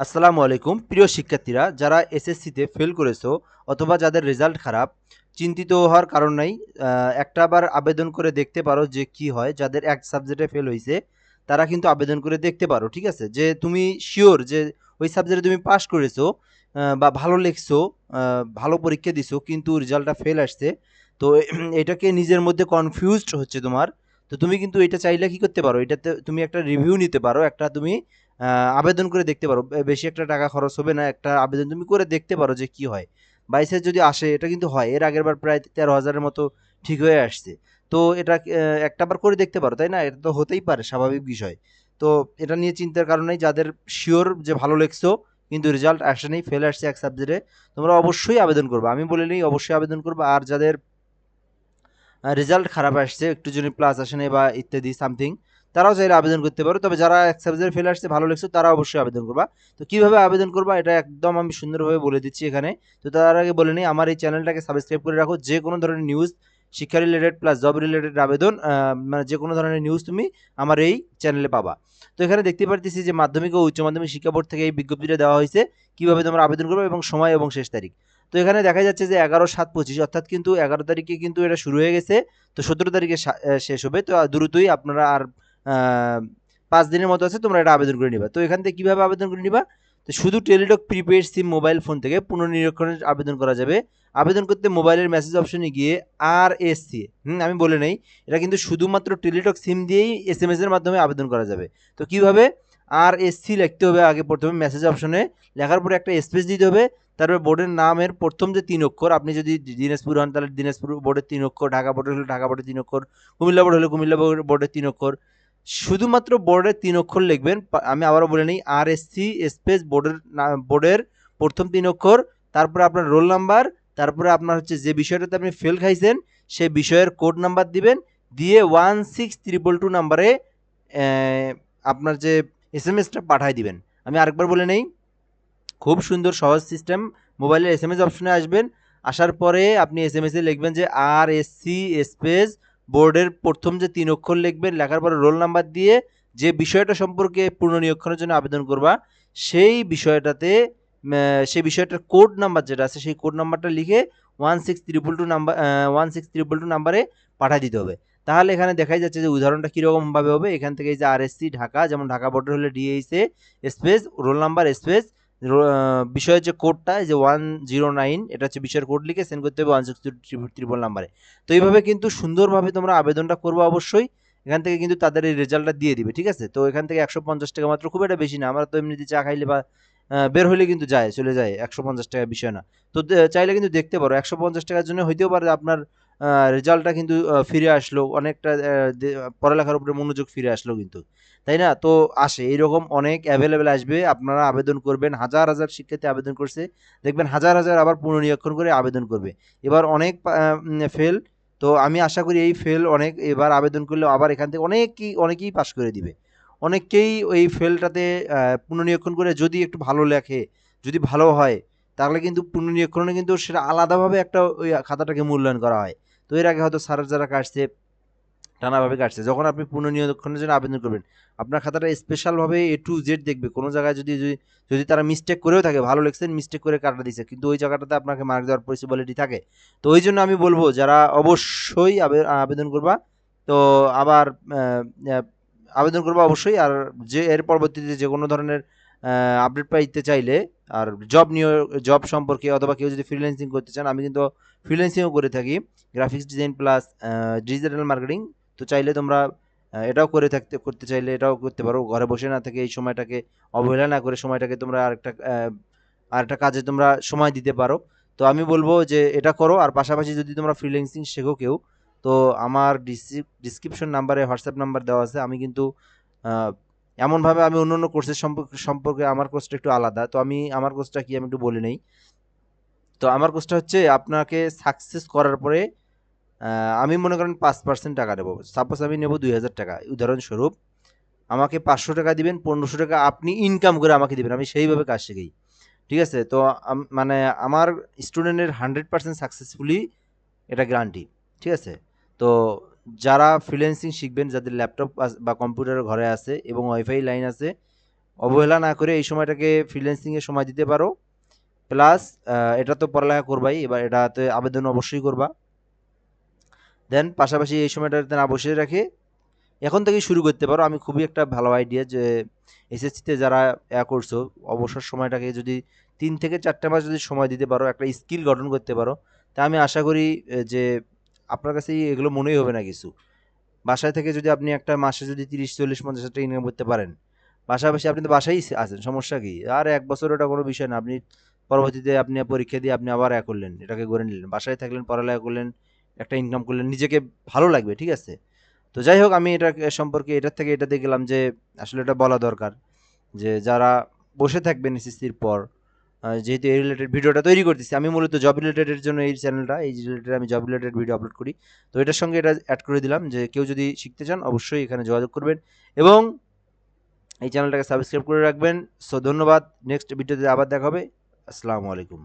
আসসালামু আলাইকুম। প্রিয় শিক্ষার্থীরা, যারা এসএসসিতে ফেল করেছ অথবা যাদের রেজাল্ট খারাপ, চিন্তিত হওয়ার কারণ নাই একটা বার আবেদন করে দেখতে পারো যে কি হয়। যাদের এক সাবজেক্টে ফেল হয়েছে তারা কিন্তু আবেদন করে দেখতে পারো, ঠিক আছে? যে তুমি শিওর যে ওই সাবজেক্টে তুমি পাশ করেছ বা ভালো লিখছো ভালো পরীক্ষা দিছো, কিন্তু রেজাল্টটা ফেল আসছে, তো এটাকে নিজের মধ্যে কনফিউজড হচ্ছে তোমার। তো তুমি কিন্তু এটা চাইলে কি করতে পারো? এটাতে তুমি একটা রিভিউ নিতে পারো, একটা তুমি আবেদন করে দেখতে পারো। বেশি একটা টাকা খরচ হবে না, একটা আবেদন তুমি করে দেখতে পারো যে কি হয়। বাইসে যদি আসে, এটা কিন্তু হয়। এর আগের বার প্রায় তেরো হাজারের মতো ঠিক হয়ে আসছে। তো এটা একটা বার করে দেখতে পারো, তাই না? এটা তো হতেই পারে, স্বাভাবিক বিষয়। তো এটা নিয়ে চিন্তার কারণ নেই। যাদের শিওর যে ভালো লেখছো, কিন্তু রেজাল্ট আসে নেই ফেল আসছে এক সাবজেক্টে তোমরা অবশ্যই আবেদন করবে। আমি বলে নিই, অবশ্যই আবেদন করবে। আর যাদের রেজাল্ট খারাপ আসছে, একটু যদি প্লাস আসে নাই বা ইত্যাদি সামথিং তারাও চাইলে আবেদন করতে পারো। তবে যারা এক সাবজেক্ট ফেল আসছে, ভালো লেগছে, তারা অবশ্যই আবেদন করবা। তো কীভাবে আবেদন করবা, এটা একদম আমি সুন্দরভাবে বলে দিচ্ছি এখানে। তো তার আগে বলে নিই, আমার এই চ্যানেলটাকে সাবস্ক্রাইব করে রাখো। যে কোনো ধরনের নিউজ শিক্ষা রিলেটেড প্লাস জব রিলেটেড আবেদন মানে যে কোনো ধরনের নিউজ তুমি আমার এই চ্যানেলে পাবা। তো এখানে দেখতে পারতেছি যে মাধ্যমিক ও উচ্চ মাধ্যমিক শিক্ষা বোর্ড থেকে এই বিজ্ঞপ্তিটা দেওয়া হয়েছে। কীভাবে তোমরা আবেদন করবে এবং সময় এবং শেষ তারিখ। তো এখানে দেখা যাচ্ছে যে এগারো, সাত, পঁচিশ, অর্থাৎ কিন্তু এগারো তারিখে কিন্তু এটা শুরু হয়ে গেছে। তো সতেরো তারিখে শেষ হবে। তো দ্রুতই আপনারা আর পাঁচ দিনের মতো আছে, তোমরা এটা আবেদন করে নিবা। তো এখান থেকে কীভাবে আবেদন করে নিবা? তো শুধু Teletalk prepaid SIM mobile phone থেকে পুনর্নিরীক্ষণের আবেদন করা যাবে। আবেদন করতে মোবাইলের মেসেজ অপশনে গিয়ে আর এস সি হুম, আমি বলে নেই। এটা কিন্তু শুধুমাত্র টেলিটক সিম দিয়েই এস এম এসের মাধ্যমে আবেদন করা যাবে। তো কীভাবে? আর এস সি লিখতে হবে আগে প্রথমে মেসেজ অপশনে লেখার পরে একটা স্পেস দিতে হবে। তারপরে বোর্ডের নামের প্রথম যে তিন অক্ষর, আপনি যদি দিনাজপুর হন, তাহলে দিনাজপুর বোর্ডের তিন অক্ষর, ঢাকা বোর্ডের হলে ঢাকা বোর্ডের তিন অক্ষর, কুমিল্লা বোর্ড হলে কুমিল্লা বোর্ড- বোর্ডের তিন অক্ষর। শুধুমাত্র বোর্ডের তিন অক্ষর লিখবেন আমি আবারও বলে নিই, আর, এস, সি, স্পেস, বোর্ডের বোর্ডের প্রথম তিন অক্ষর, তারপরে আপনার রোল নাম্বার, তারপরে আপনার হচ্ছে যে বিষয়টাতে আপনি ফেল খাইছেন, সেই বিষয়ের কোড নাম্বার দিবেন, দিয়ে ওয়ান সিক্স ত্রিপল টু নাম্বারে আপনার যে এস এম এসটা পাঠাই দিবেন। আমি আরেকবার বলে নেই খুব সুন্দর সহজ সিস্টেম। মোবাইলের এস এম এস অপশনে আসবেন। আসার পরে আপনি এস এম এসে লিখবেন যে আর এস সি স্পেস বোর্ডের প্রথম যে তিন অক্ষর লিখবেন, লেখার পরে রোল নাম্বার দিয়ে যে বিষয়টা সম্পর্কে পুনর্নিরীক্ষণের জন্য আবেদন করবা, সেই বিষয়টাতে সেই বিষয়টার কোড নাম্বার যেটা আছে, সেই কোড নাম্বারটা লিখে one six triple two number one six triple two নাম্বারে পাঠিয়ে দিতে হবে। তাহলে এখানে দেখাই যাচ্ছে যে উদাহরণটা কীরকমভাবে হবে। এখান থেকে এই যে আর ঢাকা, যেমন ঢাকা বোর্ডের হলে ডিএইসে স্পেস রোল নাম্বার স্পেস বিষয়ের যে কোডটা যে ওয়ান জিরো নাইন এটা হচ্ছে বিষয়ের কোড লিখে সেন্ড করতে হবে ওয়ান সিক্স ত্রিপল নাম্বারে তো এইভাবে কিন্তু সুন্দরভাবে তোমরা আবেদনটা করব অবশ্যই। এখান থেকে কিন্তু তাদের এই রেজাল্টটা দিয়ে দিবে, ঠিক আছে? তো এখান থেকে একশো পঞ্চাশ টাকা মাত্র খুব একটা বেশি না। আমরা তো এমনিতে চা খাইলে বা বের হলে কিন্তু যায়, চলে যায়। একশো পঞ্চাশ টাকা বিষয় না। তো চাইলে কিন্তু দেখতে পারো, একশো পঞ্চাশ টাকার জন্য হইতেও পারে আপনার রেজাল্টটা কিন্তু ফিরে আসলো। অনেকটা পড়ালেখার উপরে মনোযোগ ফিরে আসলো কিন্তু। তাই না? তো আসে। এইরকম অনেক অ্যাভেলেবেল আসবে। আপনারা আবেদন করবেন। হাজার হাজার শিক্ষার্থী আবেদন করছে। দেখবেন হাজার হাজার আবার পুনর্নিরীক্ষণ করে আবেদন করবে। এবার অনেক ফেল তো আমি আশা করি এই ফেল অনেক এবার আবেদন করলে আবার এখান থেকে অনেকেই অনেকেই পাশ করে দিবে। অনেকেই ওই ফেলটাতে পুনর্নিরীক্ষণ করে যদি একটু ভালো লেখে, যদি ভালো হয় তাহলে কিন্তু পুনর্নিরীক্ষণে কিন্তু সেটা আলাদাভাবে একটা ওই খাতাটাকে মূল্যায়ন করা হয়। তো এর আগে হয়তো স্যার যারা কাটছে, টানাভাবে কাটছে। যখন আপনি পুনর্নিরীক্ষণের জন্য আবেদন করবেন, আপনার খাতাটা স্পেশালভাবে এ টু জেড দেখবে। কোনো জায়গায় যদি যদি তারা মিস্টেক করেও থাকে, ভালো লেখছেন মিস্টেক করে কাটা দিচ্ছে কিন্তু ওই জায়গাটাতে আপনাকে মার্ক দেওয়ার পসিবিলিটি থাকে। তো ওই জন্য আমি বলব, যারা অবশ্যই আবে- আবেদন করবা, তো আবার আবেদন করবা অবশ্যই। আর যে, এর পরবর্তীতে যে কোনো ধরনের আপডেট পাইতে চাইলে আর জব নিয়ে জব সম্পর্কে অথবা কেউ যদি ফ্রিল্যান্সিং করতে চান, আমি কিন্তু ফ্রিল্যান্সিংও করে থাকি। Graphics design plus digital marketing তো চাইলে তোমরা এটাও করে থাকতে, করতে চাইলে এটাও করতে পারো। ঘরে বসে না থেকে এই সময়টাকে অবহেলা না করে সময়টাকে তোমরা আরেকটা আরেকটা কাজে তোমরা সময় দিতে পারো। তো আমি বলব যে এটা করো। আর পাশাপাশি যদি তোমরা ফ্রিল্যান্সিং শেখো কেউ, তো আমার ডিসক্রিপশন নাম্বারে হোয়াটসঅ্যাপ নাম্বার দেওয়া আছে। আমি কিন্তু এমনভাবে আমি অন্য অন্য কোর্সের সম্পর্কে সম্পর্কে আমার কোর্সটা একটু আলাদা। তো আমি, আমার কোর্সটা কি আমি একটু বলে নেই। তো আমার কোর্সটা হচ্ছে আপনাকে সাকসেস করার পরে আমি মনে করেন পাঁচ পার্সেন্ট টাকা দেবো। সাপোজ আমি নেব দুই হাজার টাকা। উদাহরণস্বরূপ, আমাকে পাঁচশো টাকা দিবেন, পনেরোশো টাকা আপনি ইনকাম করে আমাকে দিবেন। আমি সেইভাবে কাজ শিখাই। ঠিক আছে? তো মানে আমার স্টুডেন্টের হান্ড্রেড পার্সেন্ট সাকসেসফুলি এটা গ্যারান্টি ঠিক আছে? তো যারা ফ্রিল্যান্সিং শিখবেন, যাদের ল্যাপটপ বা কম্পিউটার ঘরে আছে এবং ওয়াইফাই লাইন আছে, অবহেলা না করে এই সময়টাকে ফ্রিল্যান্সিংয়ে সময় দিতে পারো। প্লাস এটা তো পড়ালেখা করবাই, এবার এটাতে আবেদন অবশ্যই করবা। দেন পাশাপাশি এই সময়টাতে না বসে রাখে এখন থেকেই শুরু করতে পারো। আমি খুবই একটা ভালো আইডিয়া যে এসএসসিতে যারা ইয়া করছ, অবসর সময়টাকে যদি তিন থেকে চারটে মাস যদি সময় দিতে পারো, একটা স্কিল গঠন করতে পারো, তা আমি আশা করি যে আপনার কাছে এগুলো মনেই হবে না কিছু। বাসায় থেকে যদি আপনি একটা মাসে যদি তিরিশ, চল্লিশ, পঞ্চাশ টাকা ইনকাম করতে পারেন, পাশাপাশি আপনি তো বাসায় আছেন, সমস্যা কি? আর এক বছর ওটা কোনো বিষয় না, আপনি পরবর্তীতে আপনি পরীক্ষা দিয়ে আপনি আবার এ করলেন, এটাকে গড়ে নিলেন, বাসায় থাকলেন, পড়ালেখা করলেন, একটা ইনকাম করলেন, নিজেকে ভালো লাগবে, ঠিক আছে? তো যাই হোক, আমি এটা সম্পর্কে এটার থেকে এটা দেখলাম যে আসলে এটা বলা দরকার যে যারা বসে থাকবেন এসএসসির পর যেহেতু এই রিলেটেড ভিডিওটা তৈরি করতেছি, আমি মূলত জব রিলেটেডের জন্য এই চ্যানেলটা এই রিলেটেড আমি জব রিলেটেড ভিডিও আপলোড করি। তো এটার সঙ্গে এটা অ্যাড করে দিলাম যে কেউ যদি শিখতে চান, অবশ্যই এখানে যোগাযোগ করবেন এবং এই চ্যানেলটাকে সাবস্ক্রাইব করে রাখবেন। সো ধন্যবাদ। নেক্সট ভিডিওতে আবার দেখা হবে। আসসালামু আলাইকুম।